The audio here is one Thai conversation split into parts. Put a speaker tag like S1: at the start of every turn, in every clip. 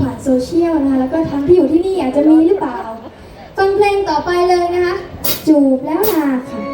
S1: ผ่านโซเชียลนะคะแล้วก็ทั้งที่อยู่ที่นี่อาจจะมีหรือเปล่าฟังเพลงต่อไปเลยนะคะ จูบแล้วลาค่ะ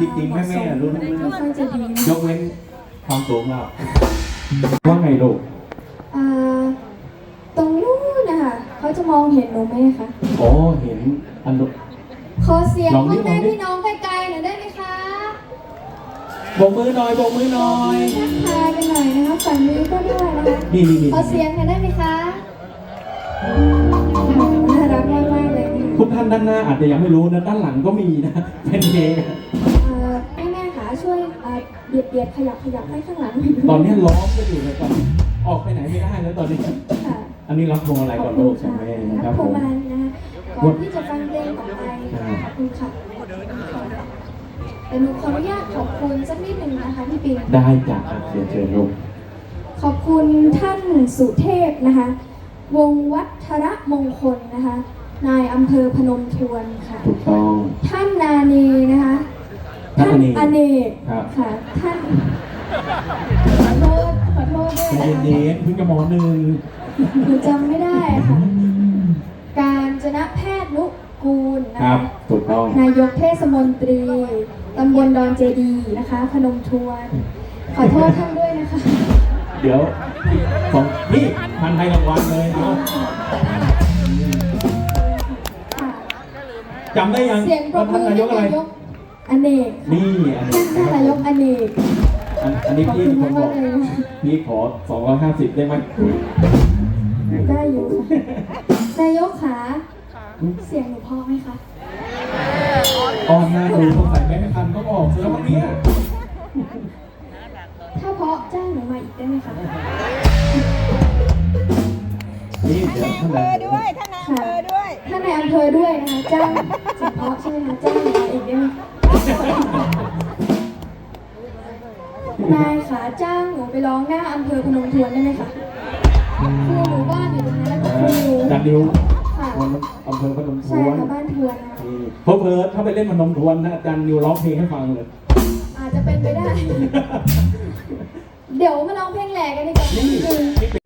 S1: จะเอ่อจริงๆแม่ๆอะ
S2: รู้ทั้งนั้น
S1: ไม่ค่อยจะดีนะ
S2: ยกเว้นความสูงเราว่าไงลูก
S1: อ่าตรงนู้นนะคะเขาจะมองเห็นหนูไหมคะ
S2: โอ้เห็นอันลูก
S1: ขอเสียง
S2: ลองดิ
S1: พ่อแม่
S2: ลองดิ
S1: พี่น้องไกลๆหน่อยได้ไหมคะ
S2: โบกมือหน่อยโบกมือหน่อย
S1: ทักทายกันหน่อยนะคะฝั่งนี้ก็ด้วยนะคะ
S2: นี่นี่นี่
S1: ขอเสียงหน่อยได้ไหมคะน่ารักมากมากๆเลยนะคะ
S2: ทุกท่านด้านหน้าอาจจะยังไม่รู้นะด้านหลังก็มีนะเป็นเกย์
S1: เช่วยเอ่อเบียดเบียดขยับขยับให้ข้างหลังหน่อย
S2: ตอนนี้ล้อมก็อยู่เลยตอนนี้ออกไปไหนไม่ได้แล้วตอนนี้
S1: ค่ะ
S2: อันนี้รับพวงอะไร
S1: ข
S2: ก่
S1: อ
S2: อบน
S1: คุ
S2: ลู
S1: ณ
S2: กจาก
S1: ค่ะ
S2: แม่นะค
S1: รั
S2: รั
S1: บบพ
S2: ผ
S1: วง
S2: ม
S1: มาลัยนะคะก่อนที่จะฟังเพลงต่อไปขอบคุณค่ะแต่หนูขออนุญาตขอบคุณสักนิดหนึ่งนะคะพี่ปิง
S2: ได้จากอะเรียนเชิญลูก
S1: ขอบคุณท่านสุเทพนะคะ วงศ์วัฒระมงคลนะคะ นายอำเภอพนมทวนค่ะ
S2: ถูกต้อง
S1: ท่านนาเนนะคะ
S2: ท่านอเนก
S1: อเนก
S2: ครับ
S1: ค่ะ ท่านขอโทษขอโทษด้วย
S2: ใจ
S1: นะคะ
S2: เย็นๆเพิ่งจะมอหนึ่ง
S1: หนูจำไม่ได้ค่ะ การจนะแพทย์นุกูลนะ
S2: ครั
S1: คะ
S2: บถูกต้อง
S1: นายกเทศมนตรีตำบลดอนเจดีนะคะ พนมทวน ขอโทษท่านด้วยนะคะ
S2: เดี๋ยวของนี่ทันให้รางวัลเลยเอา
S1: ค่ะ
S2: จำได้ยัง
S1: เสียงปรบมื
S2: ท่าน
S1: อให้
S2: นายกอะไร
S1: นายก อเนก
S2: นี่อันนี้
S1: ท่านายกอเนก
S2: อันนี้พี่
S1: คุ
S2: ผ
S1: มบ
S2: อก
S1: ๆเลยนะ
S2: พี่ขอ 250 ได้ไหม
S1: ได้อยู่ค่ะนายกขาเสียงหนูพ่อไหมคะ
S2: ออนหน้าดูสงสัยแม่พันก็องออกซะแล้วมั้งเนี่ถ้าเพาะ
S1: จ้างหนูมา
S3: อีกได้
S1: ไหมคะท่า
S2: น
S3: เบนายอร์ด้วยท่านนายอำเภอด้วย
S1: ท่านในายอำเภอด้วยนะคะจ้างเฉพาะใช่ไหมคะจ้างมาอีกได้ไหม นายขาจ้างหนูไปร้องหน้าอำเภอพนมทวนได้ไหมคะครูหมู่บ้านอยู่ตรงนั้นแล้วก็ครู
S2: จันดิว
S1: ค่ะ
S2: คนอำเภอพนมท
S1: ใช่
S2: วน
S1: ค่ะบ้านทวนนะคะ
S2: นี่เพอเพอๆถ้าไปเล่นพนมทวนนะอาจารย์นิวร้องเพลงให้ฟังเลย
S1: อาจจะเป็นไปได้ เดี๋ยวมาร้องเพลงแหลกกันดีกว่า
S2: นี่